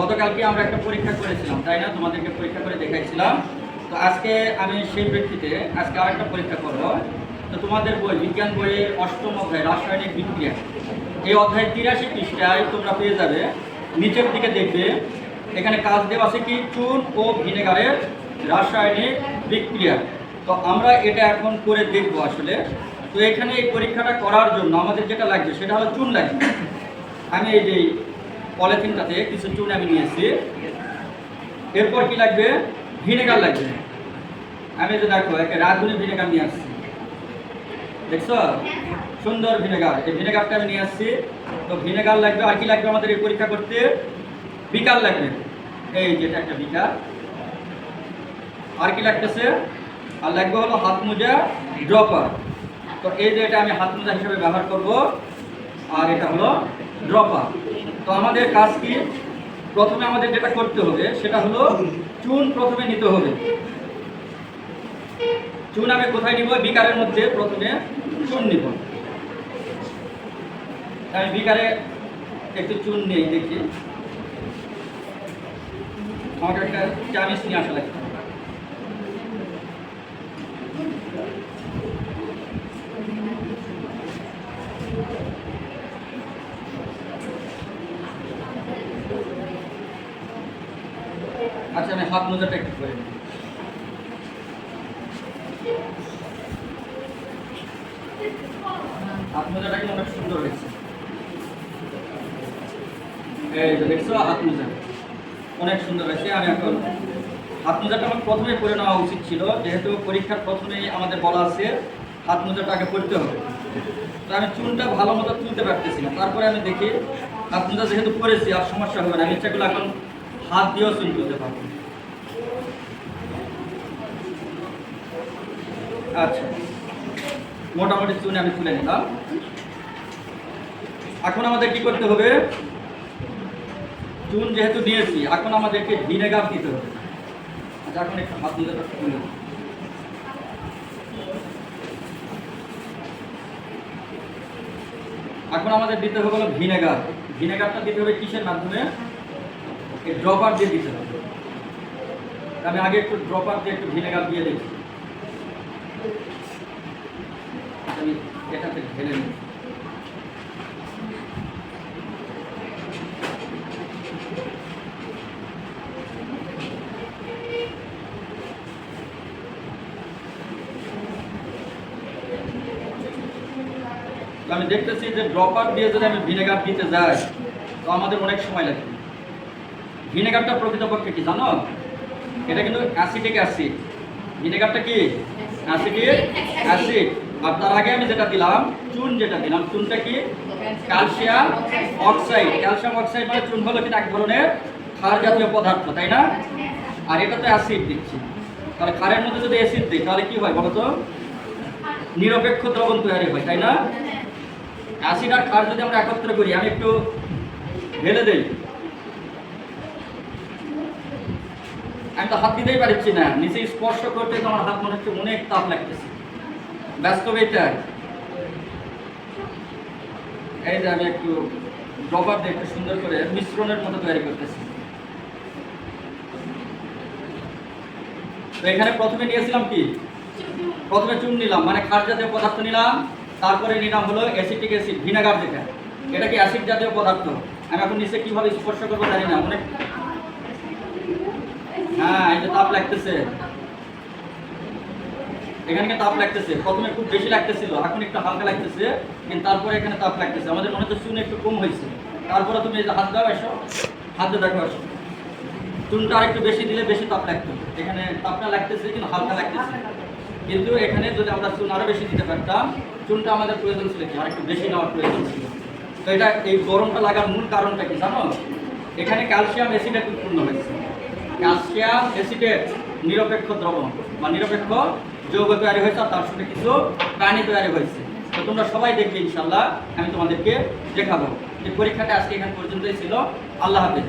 গতকালকে আমরা একটা পরীক্ষা করেছিলাম, তাই না? তোমাদেরকে পরীক্ষা করে দেখাইছিলাম। তো আজকে আমি সেই প্রেক্ষিতে আজকে আরেকটা পরীক্ষা করব। তো তোমাদের বই, বিজ্ঞান বইয়ে অষ্টম অধ্যায়, রাসায়নিক বিক্রিয়া। এই অধ্যায় তিরাশি পৃষ্ঠায় তোমরা পেয়ে যাবে। নিচের দিকে দেখবে, এখানে কাজ দেওয়া আছে কি? চুন ও ভিনেগারের রাসায়নিক বিক্রিয়া। তো আমরা এটা এখন করে দেখব আসলে। তো এখানে এই পরীক্ষাটা করার জন্য আমাদের যেটা লাগবে সেটা হলো চুন লাগবে আমি এই যে পলিথিনটাতে কিছু চুন আমি নিয়েছি এরপর কি লাগবে? ভিনেগার লাগবে। আমি যে দেখো, একে রাঁধুনি ভিনেগার নিয়ে আসছি। দেখছ? সুন্দর ভিনেগার। এই ভিনেগারটা আমি নিয়ে আসছি। তো ভিনেগার লাগবে, আর কি লাগবে আমাদের এই পরীক্ষা করতে? বিকার লাগবে। এই যেটা একটা বিকার আর কি লাগতেছে? আর লাগবে হলো হাত মোজা ড্রপার তো এই যে এটা আমি হাত মোজা হিসেবে ব্যবহার করব, আর এটা হলো ড্রপার তো আমাদের কাজ কি? প্রথমে আমাদের যেটা করতে হবে, সেটা হলো চুন প্রথমে নিতে হবে। চুন আমি কোথায় নিব? বিকারের মধ্যে প্রথমে চুন নিব। আমি বিকারে একটু চুন নেই, দেখি। আমাকে একটা চামিচ নিয়ে আসা লাগবে। আচ্ছা আমি হাত মোজাটা একটু করে। হাত মোজাটা কিন্তু অনেক সুন্দর হয়েছে। এই অনেক সুন্দর হয়েছে। আমি এখন হাত মোজাটা আমার প্রথমে করে নেওয়া উচিত ছিল। যেহেতু পরীক্ষার প্রথমেই আমাদের বলা আছে হাত মোজাটা আগে করতে হবে। তো আমি চুনটা ভালো মতো তুলতে পারতেছি না। তারপরে আমি দেখি হাত মোজা যেহেতু করেছি আর সমস্যা হবে না। আমি ইচ্ছা করলে এখন হাত দিয়েও চুন তুলতে পারব। আচ্ছা। মোটামুটি চুন আমি তুলে নিলাম। এখন আমাদের কি করতে হবে? চুন যেহেতু নিয়েছি, এখন আমাদেরকে ভিনেগার দিতে হবে। আচ্ছা এখন একটু হাত দিয়ে তুলে এখন আমাদের দিতে হবে হলো ভিনেগার। ভিনেগারটা দিতে হবে কিসের মাধ্যমে? এই ড্রপার দিয়ে দিতে হবে। আমি আগে একটু ড্রপার দিয়ে একটু ভিনেগার দিয়ে দিচ্ছি আমি এটাতে ঢেলে নিই আমি দেখতেছি যে ড্রপার দিয়ে যদি আমি ভিনেগার দিতে যাই, তো আমাদের অনেক সময় লাগবে ভিনেগারটা প্রকৃতপক্ষে কি জানো? এটা কিন্তু অ্যাসিডিক অ্যাসিড ভিনেগারটা কি? অ্যাসিডিক অ্যাসিড আর তার আগে আমি যেটা দিলাম, চুন যেটা দিলাম, চুনটা কি? ক্যালসিয়াম অক্সাইড ক্যালসিয়াম অক্সাইড মানে চুন হলো কিনা এক ধরনের ক্ষার জাতীয় পদার্থ, তাই না? আর এটা তো অ্যাসিড দিচ্ছি। তাহলে ক্ষারের মধ্যে যদি অ্যাসিড দিই, তাহলে কি হয় বলো তো? নিরপেক্ষ দ্রবণ তৈরি হয়, তাই না? অ্যাসিড আর ক্ষার যদি আমরা একত্র করি, আমি একটু ঢেলে দেই। আমি তো হাত দিতেই পারছি না। নিচে স্পর্শ করতে তো আমার হাত মনে হচ্ছে অনেক তাপ লাগতেছে। ব্যস্ত এটাই এই যে আমি একটু ড্রপার দিয়ে একটু সুন্দর করে মিশ্রণের মতো তৈরি করতেছি। তো এখানে প্রথমে নিয়েছিলাম কি? প্রথমে চুন নিলাম মানে ক্ষার জাতীয় পদার্থ নিলাম। তারপরে নিলাম হলো অ্যাসিটিক অ্যাসিড ভিনেগার যেটা। এটা কি অ্যাসিড জাতীয় পদার্থ? আমি এখন নিচে কীভাবে স্পর্শ করব জানি না, অনেক হ্যাঁ যে তাপ লাগতেছে। এখানে তাপ লাগতেছে, প্রথমে খুব বেশি লাগতেছিল, এখন একটু হালকা লাগতেছে, কিন্তু তারপরে এখানে তাপ লাগতেছে। আমাদের মনে হচ্ছে চুন একটু কম হয়েছে। তারপরে তুমি হাত দাও, এসো। হাত দিয়ে দেখো, এসো। চুনটা আরেকটু বেশি দিলে বেশি তাপ লাগতো। এখানে তাপটা লাগতেছে কিন্তু হালকা লাগতেছে। কিন্তু এখানে যদি আমরা চুন আরও বেশি দিতে পারতাম, চুনটা আমাদের প্রয়োজন ছিল কি? আরেকটু বেশি নেওয়ার প্রয়োজন ছিল। তো এটা এই গরমটা লাগার মূল কারণটা কি জানো? এখানে ক্যালসিয়াম অ্যাসিডেট উৎপন্ন হয়েছে। ক্যালসিয়াম অ্যাসিডেট নিরপেক্ষ দ্রবণ বা নিরপেক্ষ যৌগ তৈরি হয়েছে আর তার সাথে কিছু প্রাণী তৈরি হয়েছে। তো তোমরা সবাই দেখবে ইনশাল্লাহ আমি তোমাদেরকে দেখাবো। এই পরীক্ষাটা আজকে এখান পর্যন্তই ছিল। আল্লাহ হাফেজ।